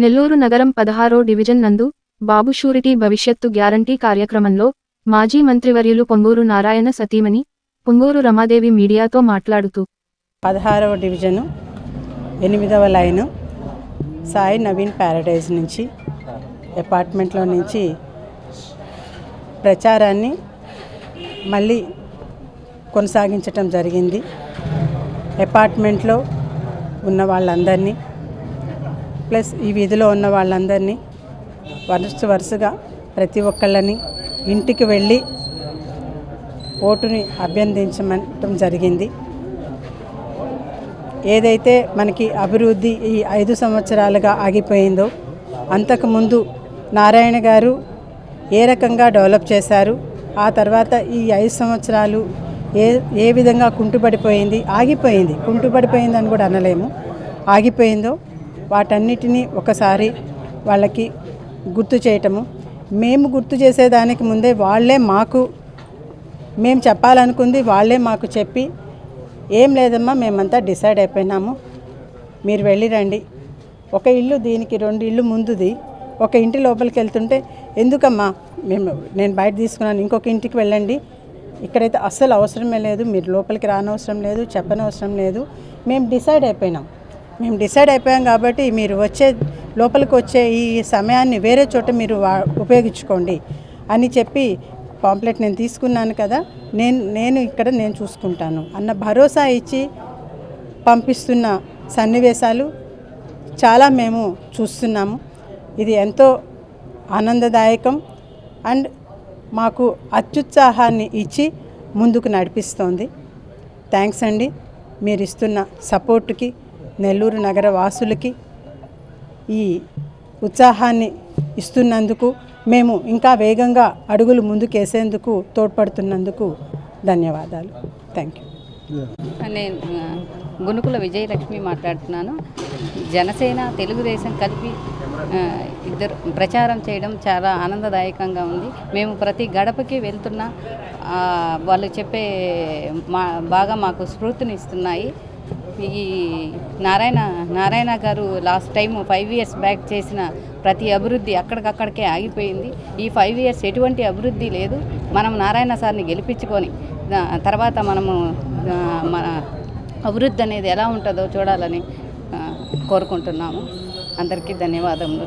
నెల్లూరు నగరం పదహారో డివిజన్ నందు బాబు షూరిటీ భవిష్యత్తు గ్యారంటీ కార్యక్రమంలో మాజీ మంత్రివర్యులు పొంగూరు నారాయణ సతీమణి పొంగూరు రమాదేవి మీడియాతో మాట్లాడుతూ పదహారవ డివిజను ఎనిమిదవ లైను సాయి నవీన్ ప్యారడైజ్ నుంచి అపార్ట్మెంట్లో నుంచి ప్రచారాన్ని మళ్ళీ కొనసాగించటం జరిగింది. అపార్ట్మెంట్లో ఉన్న వాళ్ళందరినీ ప్లస్ ఈ వీధిలో ఉన్న వాళ్ళందరినీ వరుస వరుసగా ప్రతి ఒక్కళ్ళని ఇంటికి వెళ్ళి ఓటుని అభ్యర్థించడం జరిగింది. ఏదైతే మనకి అభివృద్ధి ఈ ఐదు సంవత్సరాలుగా ఆగిపోయిందో అంతకుముందు నారాయణ గారు ఏ రకంగా డెవలప్ చేశారు ఆ తర్వాత ఈ ఐదు సంవత్సరాలు ఏ ఏ విధంగా కుంటుపడిపోయింది ఆగిపోయింది. కుంటుపడిపోయిందని కూడా అనలేము. ఆగిపోయిందో వాటన్నిటినీ ఒకసారి వాళ్ళకి గుర్తు చేయటము. మేము గుర్తు చేసేదానికి ముందే వాళ్ళే మాకు మేము చెప్పాలనుకుంది వాళ్ళే మాకు చెప్పి ఏం లేదమ్మా మేమంతా డిసైడ్ అయిపోయినాము. మీరు వెళ్ళి రండి. ఒక ఇల్లు దీనికి రెండు ఇల్లు ముందుది. ఒక ఇంటి లోపలికి వెళ్తుంటే ఎందుకమ్మా మేము నేను బయట తీసుకున్నాను ఇంకొక ఇంటికి వెళ్ళండి. ఇక్కడైతే అస్సలు అవసరమే లేదు మీరు లోపలికి రానవసరం లేదు చెప్పనవసరం లేదు. మేము డిసైడ్ అయిపోయినాం. మేము డిసైడ్ అయిపోయాం కాబట్టి మీరు వచ్చే లోపలికి వచ్చే ఈ సమయాన్ని వేరే చోట మీరు వా- ఉపయోగించుకోండి అని చెప్పి పాంప్లెట్ నేను తీసుకున్నాను కదా నేను నేను ఇక్కడ నేను చూసుకుంటాను అన్న భరోసా ఇచ్చి పంపిస్తున్న సన్నివేశాలు చాలా మేము చూస్తున్నాము. ఇది ఎంతో ఆనందదాయకం అండ్ మాకు అత్యుత్సాహాన్ని ఇచ్చి ముందుకు నడిపిస్తోంది. థ్యాంక్స్ అండి. మీరు ఇస్తున్న సపోర్టుకి నెల్లూరు నగర వాసులకి ఈ ఉత్సాహాన్ని ఇస్తున్నందుకు మేము ఇంకా వేగంగా అడుగులు ముందుకేసేందుకు తోడ్పడుతున్నందుకు ధన్యవాదాలు. థ్యాంక్ యూ నేను గునుకుల విజయలక్ష్మి మాట్లాడుతున్నాను. జనసేన తెలుగుదేశం కలిపి ఇద్దరు ప్రచారం చేయడం చాలా ఆనందదాయకంగా ఉంది. మేము ప్రతి గడపకి వెళ్తున్న వాళ్ళు చెప్పే మా బాగా మాకు స్ఫూర్తినిస్తున్నాయి. ఈ నారాయణ నారాయణ గారు last time five years back చేసిన ప్రతి అభివృద్ధి అక్కడికక్కడికే ఆగిపోయింది. ఈ ఫైవ్ ఇయర్స్ ఎటువంటి అభివృద్ధి లేదు. మనం నారాయణ సార్ని గెలిపించుకొని తర్వాత మనము మన అభివృద్ధి అనేది ఎలా ఉంటుందో చూడాలని కోరుకుంటున్నాము. అందరికీ ధన్యవాదములు.